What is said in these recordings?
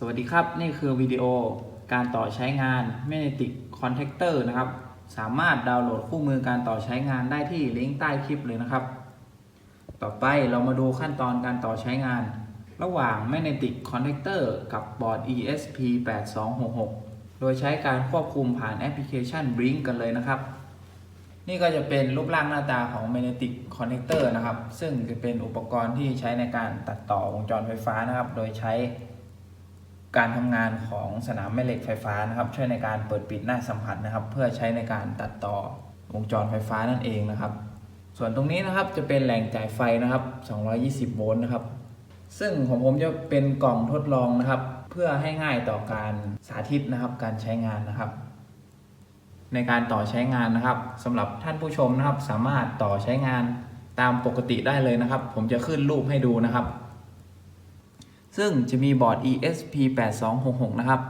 สวัสดีครับ นี่คือวิดีโอการต่อใช้งาน Magnetic Contactor นะครับ สามารถดาวน์โหลดคู่มือการต่อใช้งานได้ที่ลิงก์ใต้คลิปเลยนะครับ ต่อไปเรามาดูขั้นตอนการต่อใช้งาน ระหว่าง Magnetic Contactor กับบอร์ด ESP8266 โดยใช้การควบคุมผ่านแอปพลิเคชัน Blink กันเลยนะครับ นี่ก็จะเป็นรูปร่างหน้าตาของ Magnetic Connector นะครับ ซึ่งจะเป็นอุปกรณ์ที่ใช้ในการตัดต่อวงจรไฟฟ้านะครับ โดยใช้ การทำงานของสนามแม่เหล็กไฟฟ้านะครับช่วยในการเปิดปิดหน้าสัมผัสนะครับ เพื่อใช้ในการตัดต่อวงจรไฟฟ้านั่นเองนะครับ ส่วนตรงนี้นะครับจะเป็นแหล่งจ่ายไฟนะครับ 220 โวลต์นะครับ ซึ่งของผมจะเป็นกล่องทดลองนะครับ เพื่อให้ง่ายต่อการสาธิตนะครับการใช้งานนะครับ ในการต่อใช้งานนะครับสำหรับท่านผู้ชมนะครับ สามารถต่อใช้งานตามปกติได้เลยนะครับ ผมจะขึ้นรูปให้ดูนะครับ ซึ่งจะมีบอร์ด ESP8266 นะครับ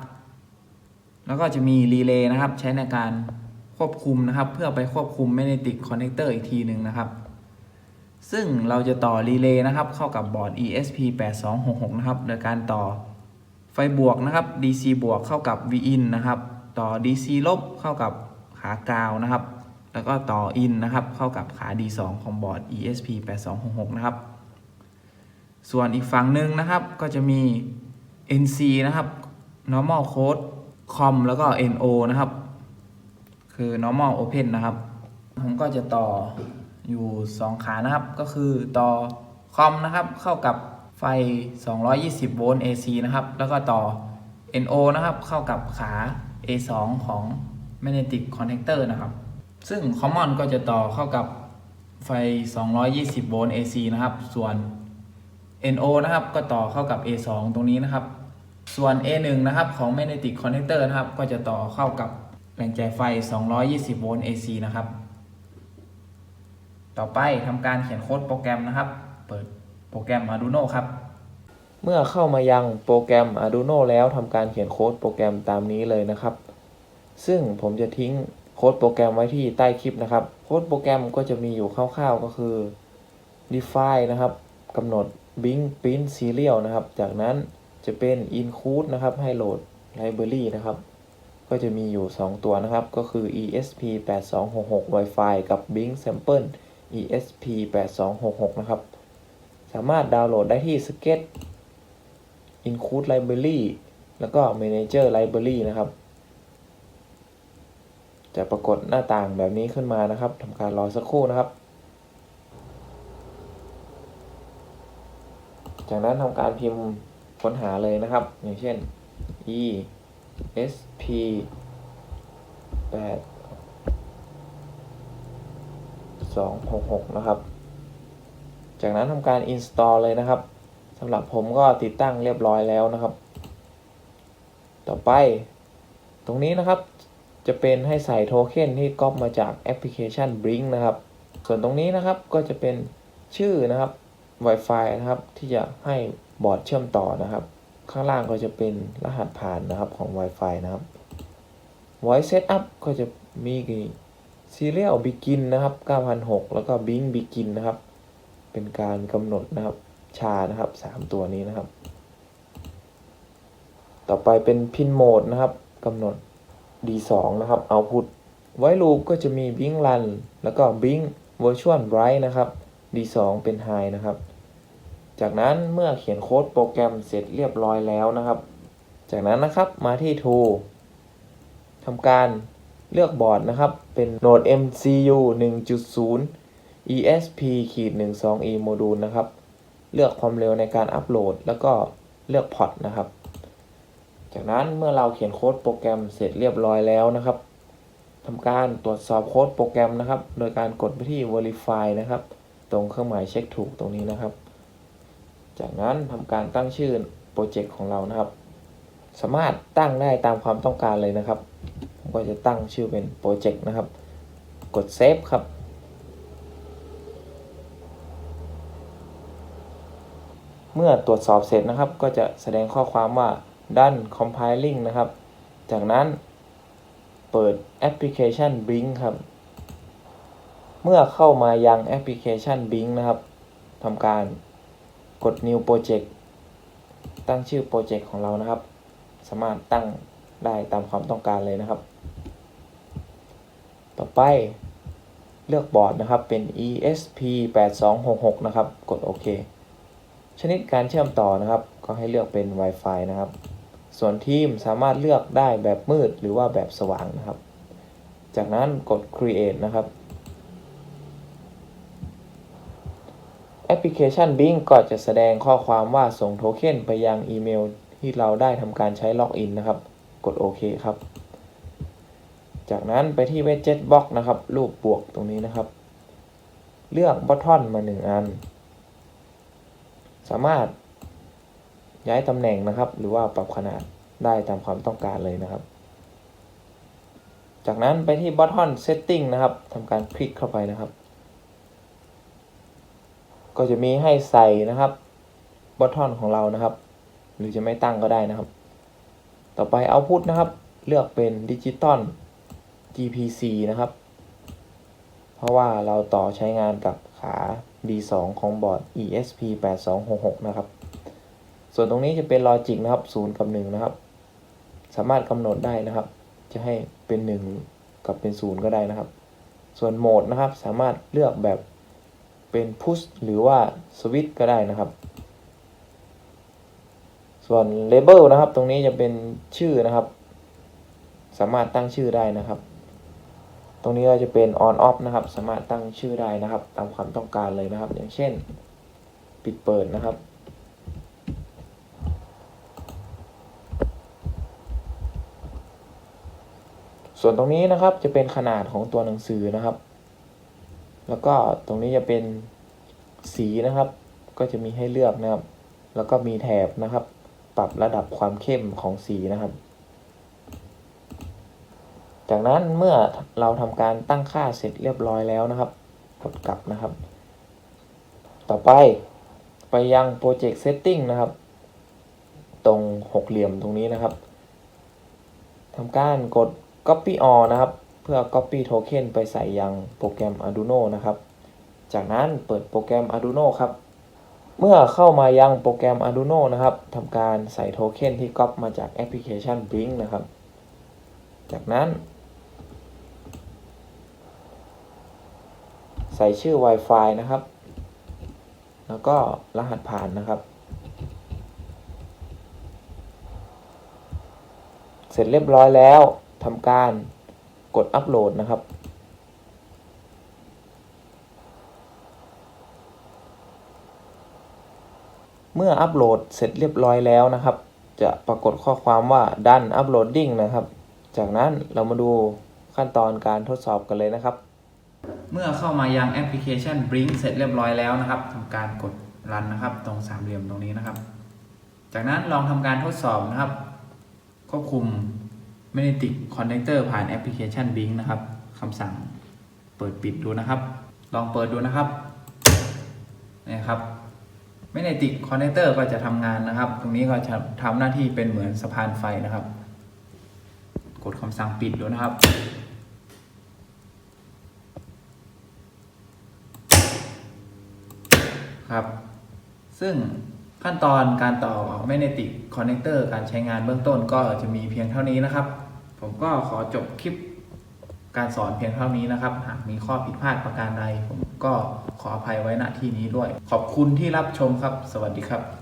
แล้วก็จะมีรีเลย์นะครับ ใช้ในการควบคุมนะครับ เพื่อไปควบคุม Magnetic Connector อีกทีหนึ่งนะครับ ซึ่งเราจะต่อรีเลย์นะครับ เข้ากับบอร์ด ESP8266 นะครับ โดยการต่อไฟบวกนะครับ DC บวกเข้ากับ Vin นะครับ ต่อ DC ลบเข้ากับขากาวนะครับ แล้วก็ต่อ in นะครับ เข้ากับขา D2 ของบอร์ด ESP8266 นะครับ ส่วนอีกฝั่งหนึ่งนะครับก็จะมี NC นะครับ normal code com แล้วก็ NO นะครับ คือ normal open นะครับ ผมก็จะต่ออยู่ 2 ขานะครับ ก็คือต่อคอมนะครับ เข้ากับไฟ 220 โวลต์ AC นะครับ แล้วก็ต่อ NO นะครับ เข้ากับขา A2 ของ magnetic connector นะครับ ซึ่ง common ก็จะต่อเข้ากับไฟ 220 โวลต์ AC นะครับ ส่วน NO นะครับก็ต่อเข้ากับ A2 ตรงนี้นะครับ ส่วน A1 นะครับของ magnetic connector นะครับก็จะต่อเข้ากับแหล่งจ่ายไฟ 220 โวลต์ AC นะครับ ต่อไปทำการเขียนโค้ดโปรแกรมนะครับ เปิดโปรแกรม Arduino ครับ เมื่อเข้ามายังโปรแกรม Arduino แล้วทำการเขียนโค้ดโปรแกรมตามนี้เลยนะครับ ซึ่งผมจะทิ้งโค้ดโปรแกรมไว้ที่ใต้คลิปนะครับ โค้ดโปรแกรมก็จะมีอยู่คร่าวๆก็คือ define นะครับกำหนด bing print serial นะครับ จากนั้นจะเป็น include นะครับ ให้โหลด library นะครับ ก็จะมีอยู่ 2 ตัวนะครับ ก็คือ esp 8266 wi-fi กับ bing sample esp 8266 นะครับ สามารถดาวน์โหลดได้ที่ Sketch Include Library แล้วก็ Manager Library นะครับ จะปรากฏหน้าต่างแบบนี้ขึ้นมานะครับทำการรอสักครู่นะครับ จากนั้นทำการพิมพ์ค้นหาเลยนะครับ อย่างเช่น e s p 8 2 6 6 นะครับ จากนั้นทำการ install เลยนะครับสำหรับผมก็ติดตั้งเรียบร้อยแล้วนะครับ ต่อไป ตรงนี้นะครับจะเป็นให้ใส่โทเค็นที่ก๊อปมาจากแอปพลิเคชัน Blink นะครับ ส่วนตรงนี้นะครับก็จะเป็นชื่อนะครับ Wi-Fi นะครับ ที่จะให้บอร์ดเชื่อมต่อนะครับ ข้างล่างก็จะเป็นรหัสผ่านนะครับของ Wi-Fi นะครับ Voice Setup ก็จะมี Serial Begin นะครับ 9006 แล้วก็ Blink Begin นะครับ เป็นการกำหนดนะครับชานะครับสามตัวนี้นะครับ ต่อไปเป็นพินโหมดนะครับกำหนด D2 นะครับ Output ไว้ลูปก็จะมี Blink Run แล้วก็ Blink Virtual Bright นะครับ D2 เป็น High นะครับ จากนั้นเมื่อเขียนโค้ดโปรแกรมเสร็จเรียบร้อยแล้วนะครับ จากนั้นนะครับมาที่ Tool ทำการเลือกบอร์ดนะครับ เป็น Node MCU 1.0 ESP ขีด 12E โมดูลนะครับ เลือกความเร็วในการอัปโหลด แล้วก็เลือกพอร์ตนะครับ จากนั้นเมื่อเราเขียนโค้ดโปรแกรมเสร็จเรียบร้อยแล้วนะครับทำการตรวจสอบโค้ดโปรแกรมนะครับ โดยการกดไปที่ verify นะครับ ตรงเครื่องหมายเช็คถูกตรงนี้นะครับ จากนั้นทำการตั้งชื่อโปรเจกต์ของเรานะครับ สามารถตั้งได้ตามความต้องการเลยนะครับผมก็จะตั้งชื่อเป็นโปรเจกต์นะครับ กดเซฟครับเมื่อตรวจสอบเสร็จนะครับ ก็จะแสดงข้อความว่า done compiling นะครับ จากนั้นเปิดแอปพลิเคชัน Blink ครับ เมื่อเข้ามายังแอปพลิเคชัน Blink นะครับทำการกด new project ตั้งชื่อโปรเจกต์ของเรานะครับ สามารถตั้งได้ตามความต้องการเลยนะครับ ต่อไปเลือกบอร์ดนะครับเป็น ESP 8266 นะครับ กดโอเค ชนิดการเชื่อมต่อนะครับ ก็ให้เลือกเป็น Wi-Fi นะครับ ส่วนทีมสามารถเลือกได้แบบมืดหรือว่าแบบสว่างนะครับ จากนั้นกด create นะครับ แอ ปพลิเคชัน Bing ก็จะแสดงข้อความว่าส่งโทเค็นไปยังอีเมลที่เราได้ทำการใช้ล็อกอินนะครับ กดโอเคครับ จากนั้นไปที่ Widget Box นะครับ รูปบวกตรงนี้นะครับ เลือกบัตทอนมาหนึ่งอัน สามารถย้ายตำแหน่งนะครับ หรือว่าปรับขนาดได้ตามความต้องการเลยนะครับ จากนั้นไปที่ Button Setting นะครับทำการคลิกเข้าไปนะครับ ก็จะมีให้ใส่นะครับ Button ของเรานะครับ หรือจะไม่ตั้งก็ได้นะครับ ต่อไป Output นะครับเลือกเป็น Digital GPC นะครับ เพราะว่าเราต่อใช้งานกับขา D2 ของบอร์ด ESP 8266 นะครับ ส่วนตรงนี้จะเป็น Logic นะครับ 0 กับ 1 นะครับ สามารถกำหนดได้นะครับ จะให้เป็น 1 กับเป็น 0 ก็ได้นะครับ ส่วนโหมดนะครับ สามารถเลือกแบบ เป็น Push หรือว่า Switch ก็ได้นะครับ ส่วน Label นะครับ ตรงนี้จะเป็นชื่อนะครับ สามารถตั้งชื่อได้นะครับ ตรงนี้ก็จะเป็น on off นะครับ สามารถตั้งชื่อได้นะครับ ตามความต้องการเลยนะครับ อย่างเช่น ปิดเปิดนะครับส่วนตรงนี้นะครับจะเป็นขนาดของตัวหนังสือนะครับ แล้วก็ตรงนี้จะเป็นสีนะครับ ก็จะมีให้เลือกนะครับ แล้วก็มีแถบนะครับ ปรับระดับความเข้มของสีนะครับ จากนั้นเมื่อเราทำการตั้งค่าเสร็จเรียบร้อยแล้วนะครับ กดกลับนะครับ ต่อไปไปยัง Project Setting นะครับ ตรงหกเหลี่ยมตรงนี้นะครับทำการกด Copy All นะครับ พื่อ Copy Token ไปใส่ยังโปรแกรม Arduino นะครับ จากนั้นเปิดโปรแกรม Arduino ครับ เมื่อเข้ามายังโปรแกรม Arduino นะครับทำการใส่โทเค็นที่ก๊อปมาจากแอปพลิเคชัน Blink นะครับ จากนั้น ใส่ชื่อ Wi-Fi นะครับ แล้วก็รหัสผ่านนะครับ เสร็จเรียบร้อยแล้วทำการ กดอัปโหลดนะครับ เมื่ออัปโหลดเสร็จเรียบร้อยแล้วนะครับ จะปรากฏข้อความว่า done uploading นะครับ จากนั้นเรามาดูขั้นตอนการทดสอบกันเลยนะครับ เมื่อเข้ามายังแอปพลิเคชัน Blink เสร็จเรียบร้อยแล้วนะครับทำการกดรันนะครับ ตรงสามเหลี่ยมตรงนี้นะครับ จากนั้นลองทำการทดสอบนะครับควบคุม Magnetic Connector ผ่านแอปพลิเคชัน Blink นะครับคำสั่งเปิดปิดดูนะครับ ลองเปิดดูนะครับนี่ครับ Magnetic Connector ก็จะทำงานนะครับ ตรงนี้ก็จะทำหน้าที่เป็นเหมือนสะพานไฟนะครับ กดคำสั่งปิดดูนะครับครับ ซึ่งขั้นตอนการต่อ Magnetic Connector การใช้งานเบื้องต้นก็จะมีเพียงเท่านี้นะครับ ผมก็ขอจบคลิปการสอนเพียงเท่านี้นะครับ หากมีข้อผิดพลาดประการใด ผมก็ขออภัยไว้ณที่นี้ด้วย ขอบคุณที่รับชมครับ สวัสดีครับ